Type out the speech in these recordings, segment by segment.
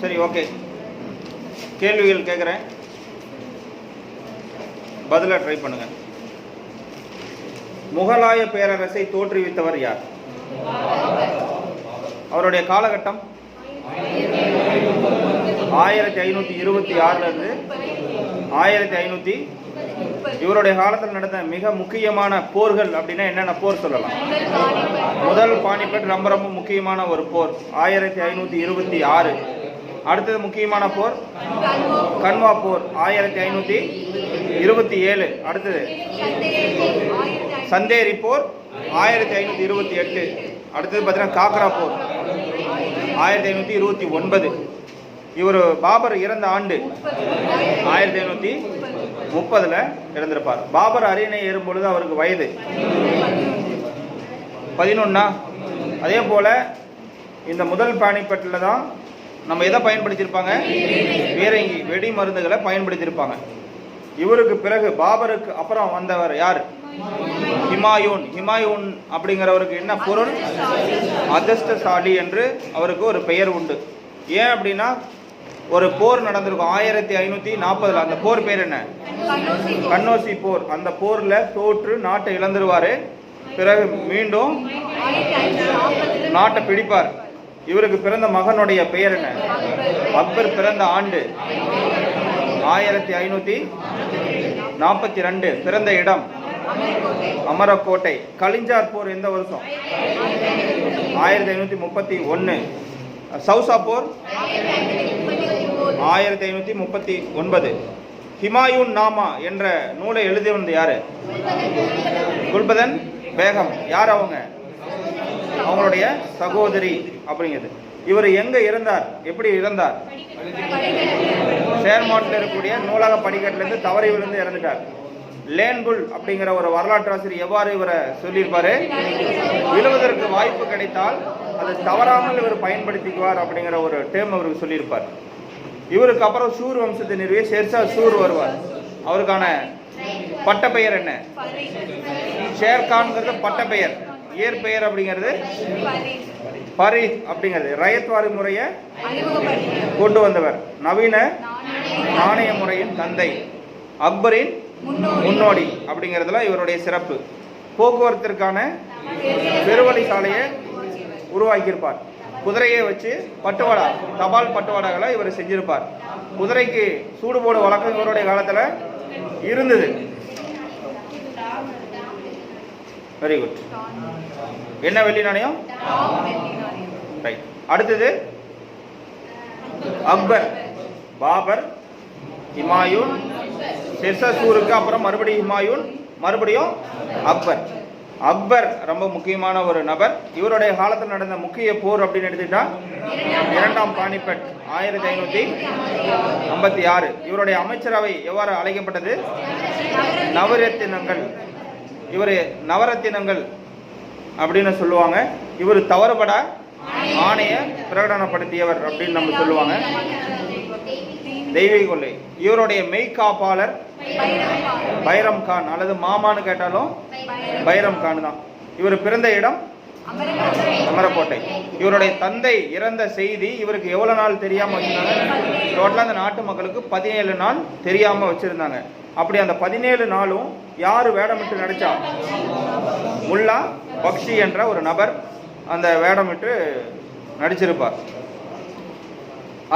சரி ஓகே கேள்விகள் கேட்குறேன் பதிலாக ட்ரை பண்ணுங்க. முகலாய பேரரசை தோற்றுவித்தவர் யார்? அவருடைய காலகட்டம்? ஆயிரத்தி ஐநூற்றி இருபத்தி ஆறுலேருந்து ஆயிரத்தி ஐநூற்றி இவருடைய காலத்தில் நடந்த மிக முக்கியமான போர்கள் அப்படின்னா என்னென்ன போர் சொல்லலாம்? முதல் பானிபட் ரொம்ப ரொம்ப முக்கியமான ஒரு போர் ஆயிரத்தி ஐநூற்றி இருபத்தி ஆறு. அடுத்தது முக்கியமான போர்? கன்வா போர் ஆயிரத்தி ஐநூற்றி இருபத்தி ஏழு. அடுத்தது? சந்தேரி போர் ஆயிரத்தி ஐநூற்றி இருபத்தி எட்டு. அடுத்தது பார்த்தீங்கன்னா காக்ரா போர் ஆயிரத்தி ஐநூற்றி இருபத்தி ஒன்பது. இவர் பாபர் இறந்த ஆண்டு ஆயிரத்தி ஐநூற்றி முப்பதில் இறந்திருப்பார். பாபர் அரியணை ஏறும் பொழுது அவருக்கு வயது பதினொன்னா. அதே போல் இந்த முதல் பாணிப்பட்டில் தான் நம்ம எதை பயன்படுத்தியிருப்பாங்க? பீரங்கி வெடி மருந்துகளை பயன்படுத்தியிருப்பாங்க. இவருக்கு பிறகு பாபருக்கு அப்புறம் வந்தவர் யார்? ஹிமாயூன். ஹிமாயூன் அப்படிங்கிறவருக்கு என்ன பொருள்? அதிர்ஷ்டசாலி என்று அவருக்கு ஒரு பெயர் உண்டு. ஏன் அப்படின்னா ஒரு போர் நடந்திருக்கும். ஆயிரத்தி ஐநூற்றி நாற்பதில் அந்த போர் பேர் என்ன? கண்ணோசி போர். அந்த போரில் தோற்று நாட்டை இழந்துருவார். பிறகு மீண்டும் நாட்டை பிடிப்பார். இவருக்கு பிறந்த மகனுடைய பெயர் என்ன? அக்பர் பிறந்த ஆண்டு ஆயிரத்தி ஐநூற்றி நாற்பத்தி ரெண்டு. பிறந்த இடம் அமரக்கோட்டை. கலிஞ்சார் போர் எந்த வருஷம்? ஆயிரத்தி ஐநூற்றி முப்பத்தி ஒன்று. சவுசா போர்? ஆயிரத்தி ஐநூற்றி முப்பத்தி ஒன்பது. ஹிமாயூன் நாமா என்ற நூலை எழுதி வந்த யாரு? குல்பதன் பேகம் யார் அவங்க? அவங்களுடைய சகோதரி. அப்படிங்கிறது. இவர் எங்க இறந்தார் எப்படி இறந்தார்? சேர்மாட்டில் இருக்கக்கூடிய நூலக படிக்கட்டிலிருந்து தவறி விழுந்து இறந்துட்டார். லேன்புல் அப்படிங்கிற ஒரு வரலாற்று ஆசிரியர் எவ்வாறு இவரை சொல்லியிருப்பாரு? விழுவதற்கு வாய்ப்பு கிடைத்தால் அதை தவறாமல் இவர் பயன்படுத்திக்குவார் அப்படிங்கிற ஒரு டேம் அவருக்கு சொல்லியிருப்பார். இவருக்கு அப்புறம் சூர் வம்சத்தை நிறுவிய ஷெர்ஷா சூர் வருவார். அவருக்கான பட்டப்பெயர் என்ன? ஷேர்கான்ங்கிறது பெயர் இயற்பெயர் அப்படிங்கிறது பரீத் அப்படிங்கிறது ரயத்வாரி முறையை கொண்டு வந்தவர் நவீன நாணய முறையின் தந்தை அக்பரின் முன்னோடி அப்படிங்கிறதுல இவருடைய சிறப்பு. போக்குவரத்திற்கான பெருவழி சாலையை உருவாக்கியிருப்பார். குதிரையை வச்சு பட்டுவாடா தபால் பட்டுவாடாகளை இவர் செஞ்சிருப்பார். குதிரைக்கு சூடு போடு வழக்கம் இவருடைய காலத்தில் இருந்தது. வெரி குட் என்ன வெள்ளி நாணயம்? ரைட் அடுத்தது? அக்பர். பாபர். ஹிமாயூன். ஷெர்ஷாசூருக்கு அப்புறம் மறுபடியும் ஹிமாயூன். மறுபடியும் அக்பர். அக்பர் ரொம்ப முக்கியமான ஒரு நபர். இவருடைய காலத்தில் நடந்த முக்கிய போர் அப்படின்னு எடுத்துக்கிட்டா இரண்டாம் பானிபட் ஆயிரத்தி ஐநூற்றி ஐம்பத்தி ஆறு. இவருடைய அமைச்சரவை எவ்வாறு அழைக்கப்பட்டது? நவரத்தினங்கள். இவர் நவரத்தினங்கள் அப்படின்னு சொல்லுவாங்க. இவர் தவறுபட ஆணைய பிரகடனப்படுத்தியவர் அப்படின்னு நம்ம சொல்லுவாங்க. தெய்வீக கொள்ளை. இவருடைய மெய்காப்பாளர் பைரம் கான் அல்லது மாமான்னு கேட்டாலும் பைரம் கான் தான். இவர் பிறந்த இடம் அமரக்கோட்டை. இவருடைய தந்தை இறந்த செய்தி இவருக்கு எவ்வளவு நாள் தெரியாம வச்சிருந்தாங்க? டோட்டலா அந்த நாட்டு மக்களுக்கு பதினேழு நாள் தெரியாம வச்சிருந்தாங்க. அப்படி அந்த பதினேழு நாளும் யார் வேடமிட்டு நடித்தா முல்லா பக்ஷி என்ற ஒரு நபர் அந்த வேடமிட்டு நடிச்சிருப்பார்.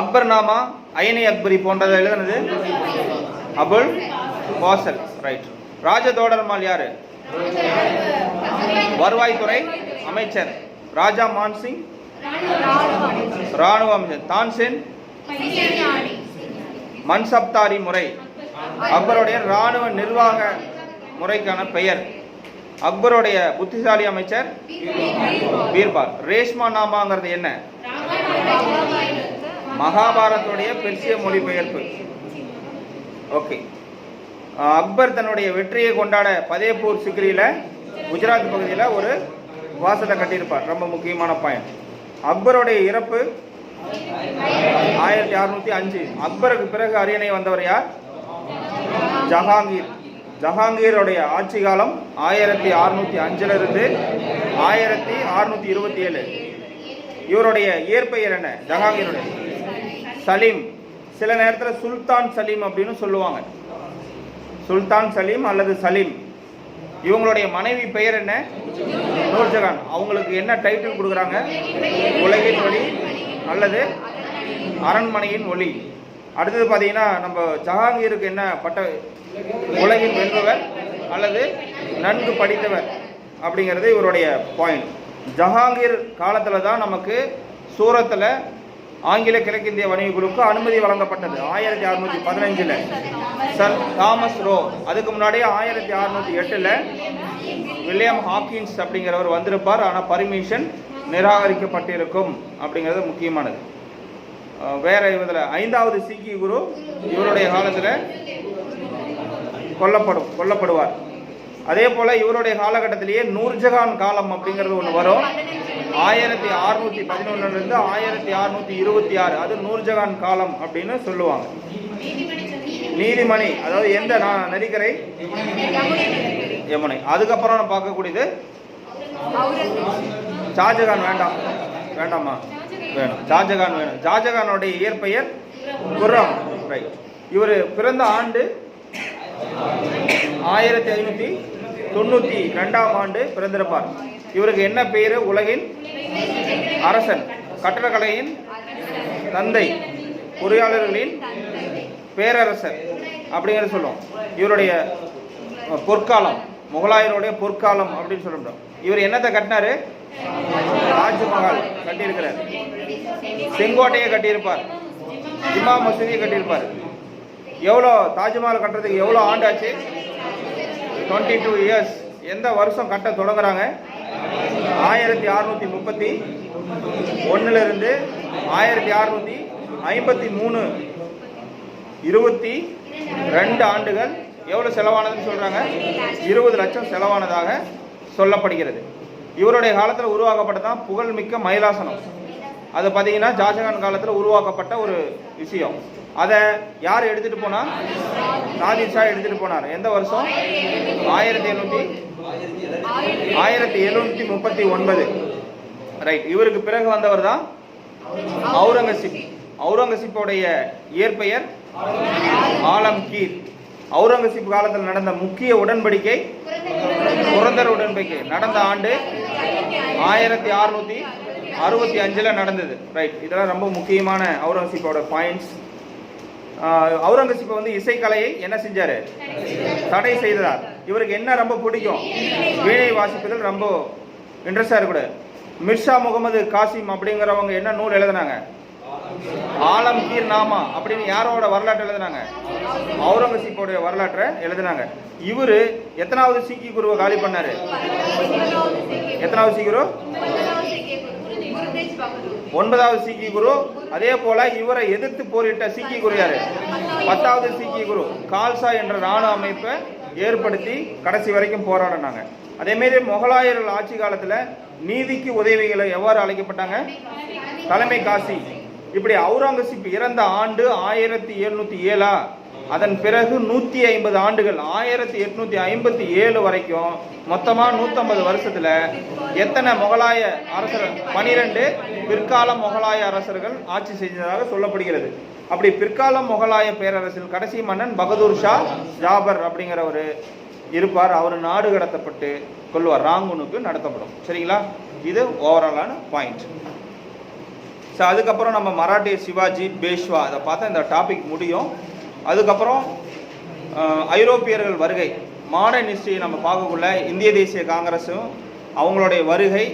அக்பர் நாமா ஐனை அக்பரி போன்றதை எழுதுனது? அபுல் வாசல் ரைட் ராஜதோடர்மால் யாரு? வருவாய்த்துறை அமைச்சர் ராஜா மான்சிங் ராணுவ அமைச்சர். தான்சென் மன்சப்தாரி முறை. அக்பருடைய ராணுவ நிர்வாக முறைக்கான பெயர். அக்பருடைய புத்திசாலி அமைச்சர் பீர்பால். ரேஷ்மா நாமாங்கிறது என்ன? மகாபாரத்துடைய பெர்சிய மொழிபெயர்ப்பு. ஓகே. அக்பர் தன்னுடைய வெற்றியை கொண்டாட பதேபூர் சிக்ரியில் குஜராத் பகுதியில் ஒரு வாசலை கட்டியிருப்பார். ரொம்ப முக்கியமான பாயிண்ட். அக்பருடைய இறப்பு ஆயிரத்தி அறுநூத்தி அஞ்சு. அக்பருக்கு பிறகு அரியணை வந்தவர் யார்? ஜஹாங்கீர். ஜஹாங்கீருடைய ஆட்சி காலம் ஆயிரத்தி அறுநூத்தி அஞ்சுல இருந்து ஆயிரத்தி அறுநூத்தி இருபத்தி ஏழு இவருடைய இயற்பெயர் என்ன? ஜஹாங்கீருடைய. சலீம். சில நேரத்தில் சுல்தான் சலீம் அப்படின்னு சொல்லுவாங்க. சுல்தான் சலீம் அல்லது சலீம். இவங்களுடைய மனைவி பெயர் என்ன? நூர்ஜஹான் அவங்களுக்கு என்ன டைட்டில் கொடுக்குறாங்க? உலகின் ஒளி அல்லது அரண்மனையின் ஒளி. அடுத்தது பார்த்தீங்கன்னா நம்ம ஜஹாங்கீருக்கு என்ன பட்ட உலகின் வென்றவர் அல்லது நன்கு படித்தவர் அப்படிங்கிறது இவருடைய பாயிண்ட் ஜஹாங்கீர் காலத்தில் தான் நமக்கு சூரத்தில் ஆங்கில கிழக்கிந்திய வணிக குழுவுக்கு அனுமதி வழங்கப்பட்டது. ஆயிரத்தி அறுநூற்றி பதினஞ்சில். Sir Thomas Roe. அதுக்கு முன்னாடியே ஆயிரத்தி அறுநூற்றி எட்டில் வில்லியம் ஹாக்கின்ஸ் அப்படிங்கிறவர் வந்திருப்பார். ஆனால் பர்மிஷன் நிராகரிக்கப்பட்டிருக்கும் அப்படிங்கிறது முக்கியமானது. வேற இதில் ஐந்தாவது சீக்கிய குரு இவருடைய காலத்தில் கொல்லப்படும் கொல்லப்படுவார். அதே போல இவருடைய காலகட்டத்திலேயே நூர்ஜஹான் காலம் அப்படிங்கிறது ஒன்று வரும். ஆயிரத்தி அறுநூத்தி பதினொன்னுல இருந்து ஆயிரத்தி அறுநூத்தி இருபத்தி ஆறு. அது நூர்ஜஹான் காலம் அப்படின்னு சொல்லுவாங்க. நீதிமணி அதாவது எந்த நதிக்கரை? யமுனை. அதுக்கப்புறம் பார்க்கக்கூடியது ஷாஜகான் வேண்டாம். வேண்டாமா? வேணும். ஷாஜகான் வேணும். ஷாஜகானுடைய இயற்பெயர் குர்ரம். ரைட் இவர் பிறந்த ஆண்டு ஆயிரத்தி ஐநூற்றி தொண்ணூற்றி ரெண்டாம் ஆண்டு பிறந்திருப்பார். இவருக்கு என்ன பெயர்? உலகின் அரசன். கட்டடக்கலையின் தந்தை. பொறியாளர்களின் பேரரசர். அப்படிங்கிறது சொல்லுவோம். இவருடைய பொற்காலம். முகலாயருடைய பொற்காலம் அப்படின்னு சொல்லிட்டோம். இவர் என்னத்தை கட்டினாரு? தாஜ்மஹால் கட்டியிருக்கிறார். செங்கோட்டையை கட்டியிருப்பார். ஜிமா மசூதியை கட்டியிருப்பார். எவ்வளோ தாஜ்மஹால் கட்டுறதுக்கு எவ்வளோ ஆண்டு ஆச்சு டுவெண்ட்டி டூ இயர்ஸ் எந்த வருஷம் கட்ட தொடங்குறாங்க? ஆயிரத்தி அறுநூத்தி முப்பத்தி ஒன்னுல இருந்து ஆயிரத்தி அறுநூத்தி ஐம்பத்தி மூணு. இருபத்தி ரெண்டு ஆண்டுகள் எவ்வளோ செலவானதுன்னு சொல்கிறாங்க இருபது லட்சம் செலவானதாக சொல்லப்படுகிறது. இவருடைய காலத்தில் உருவாக்கப்பட்டதான் புகழ்மிக்க மயிலாசனம் அது பார்த்தீங்கன்னா ஜாஜகான் காலத்தில் உருவாக்கப்பட்ட ஒரு விஷயம். அதை யார் எடுத்துட்டு போனால் நாதிர் ஷா எடுத்துட்டு போனார். எந்த வருஷம்? ஆயிரத்தி எழுநூற்றி ஆயிரத்தி எழுநூற்றி முப்பத்தி ஒன்பது. ரைட் இவருக்கு பிறகு வந்தவர் தான் அவுரங்கசீப் அவுரங்கசீப்போடைய இயற்பெயர் ஆலம் கீர் அவுரங்கசீப் காலத்தில் நடந்த முக்கிய உடன்படிக்கை புரந்தர் உடன்படிக்கை. நடந்த ஆண்டு ஆயிரத்தி அறுநூத்தி அறுபத்தி அஞ்சில் நடந்தது. ரைட் இதெல்லாம் ரொம்ப முக்கியமான அவுரங்கசீப்போட பாயிண்ட்ஸ் அவுரங்கசீப் வந்து இசைக்கலையை என்ன செஞ்சாரு? தடை செய்தார். இவருக்கு என்ன ரொம்ப பிடிக்கும்? வீணை வாசிப்பதில் ரொம்ப இன்ட்ரெஸ்டாக இருக்கக்கூடாது. மிர்ஷா முகமது காசிம் அப்படிங்கிறவங்க என்ன நூல் எழுதுனாங்க? ஆலம்கீர் நாமா அப்படின்னு யாரோட வரலாற்று எழுதுனாங்க? அவுரங்கசீப்போடைய வரலாற்றை எழுதுனாங்க. இவரு எத்தனாவது சீக்கி குருவை காலி பண்ணாரு? எத்தனாவது சீக்கிரம் ஒன்பதாவது சீக்கி குரு. அதே போல இவரை எதிர்த்து போரிட்ட சீக்கி குரு யாரு? பத்தாவது சீக்கி குரு. கால்சா என்ற ராணுவ அமைப்பை ஏற்படுத்தி கடைசி வரைக்கும் போராடினாங்க. அதே மாதிரி முகலாயர்கள் ஆட்சி காலத்துல நீதிக்கு உதவிகளை எவ்வாறு அழைக்கப்பட்டாங்க தலைமை காசி. இப்படி அவுரங்கசீப் இறந்த ஆண்டு ஆயிரத்தி எழுநூத்தி ஏழா? அதன் பிறகு நூத்தி ஐம்பது ஆண்டுகள் ஆயிரத்தி எட்நூத்தி ஐம்பத்தி ஏழு வரைக்கும் மொத்தமா நூத்தம்பது வருஷத்துல எத்தனை முகலாய அரசர் பனிரெண்டு பிற்கால முகலாய அரசர்கள் ஆட்சி செய்ததாக சொல்லப்படுகிறது. அப்படி பிற்கால முகலாய பேரரசில் கடைசி மன்னன் பகதூர் ஷா ஜாபர் அப்படிங்கிறவர் இருப்பார். அவர் நாடு கடத்தப்பட்டு கொள்வார். ராங்குனுக்கு நடத்தப்படும். சரிங்களா? இது ஓவராலான பாயிண்ட் ஸோ அதுக்கப்புறம் நம்ம மராட்டிய சிவாஜி பேஷ்வா அதை பார்த்தா இந்த டாபிக் முடியும். அதுக்கப்புறம் ஐரோப்பியர்கள் வருகை. மாடர்ன் ஹிஸ்ட்ரியை நம்ம பார்க்கக்குள்ள இந்திய தேசிய காங்கிரஸும் அவங்களுடைய வருகை.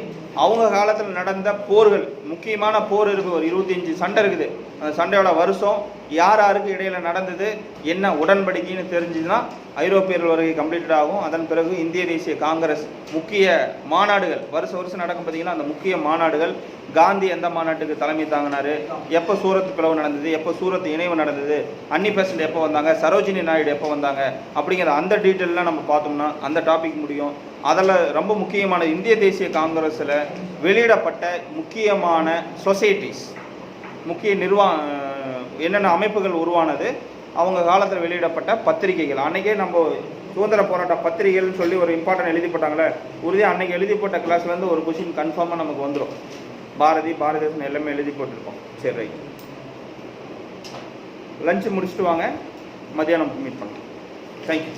அவங்க காலத்தில் நடந்த போர்கள் முக்கியமான போர் இருக்குது. ஒரு இருபத்தஞ்சி சண்டை இருக்குது. அந்த சண்டையோட வருஷம் யார் யாருக்கு இடையில் நடந்தது என்ன உடன்படிக்கைன்னு தெரிஞ்சுதுன்னா ஐரோப்பியர்கள் வருகை கம்ப்ளீட்டட் ஆகும். அதன் பிறகு இந்திய தேசிய காங்கிரஸ் முக்கிய மாநாடுகள் வருஷம் வருஷம் நடக்கும் பார்த்தீங்கன்னா அந்த முக்கிய மாநாடுகள் காந்தி எந்த மாநாட்டுக்கு தலைமை தாங்கினாரு எப்போ சூரத் பிளவு நடந்தது எப்போ சூரத் இணைவு நடந்தது அன்னி பெசன்ட் எப்போ வந்தாங்க சரோஜினி நாயுடு எப்போ வந்தாங்க அப்படிங்கிற அந்த டீட்டெயிலாம் நம்ம பார்த்தோம்னா அந்த டாபிக் முடியும். அதில் ரொம்ப முக்கியமான இந்திய தேசிய காங்கிரஸில் வெளியிடப்பட்ட முக்கியமான சொசைட்டிஸ் முக்கிய நிர்வா என்னென்ன அமைப்புகள் உருவானது அவங்க காலத்தில் வெளியிடப்பட்ட பத்திரிகைகள். அன்றைக்கே நம்ம சுதந்திர போராட்ட பத்திரிகைகள்னு சொல்லி ஒரு இம்பார்ட்டன்ட் எழுதி போட்டாங்களே உறுதியாக அன்னைக்கு எழுதி போட்ட கிளாஸ்லேருந்து ஒரு கொஷின் கன்ஃபார்மாக நமக்கு வந்துடும் பாரதி பாரதிதாசன் எல்லாமே எழுதி போட்டிருக்கோம். சரி ரைட் லஞ்சு முடிச்சுட்டு வாங்க. மத்தியானம் மீட் பண்ணலாம். தேங்க்யூ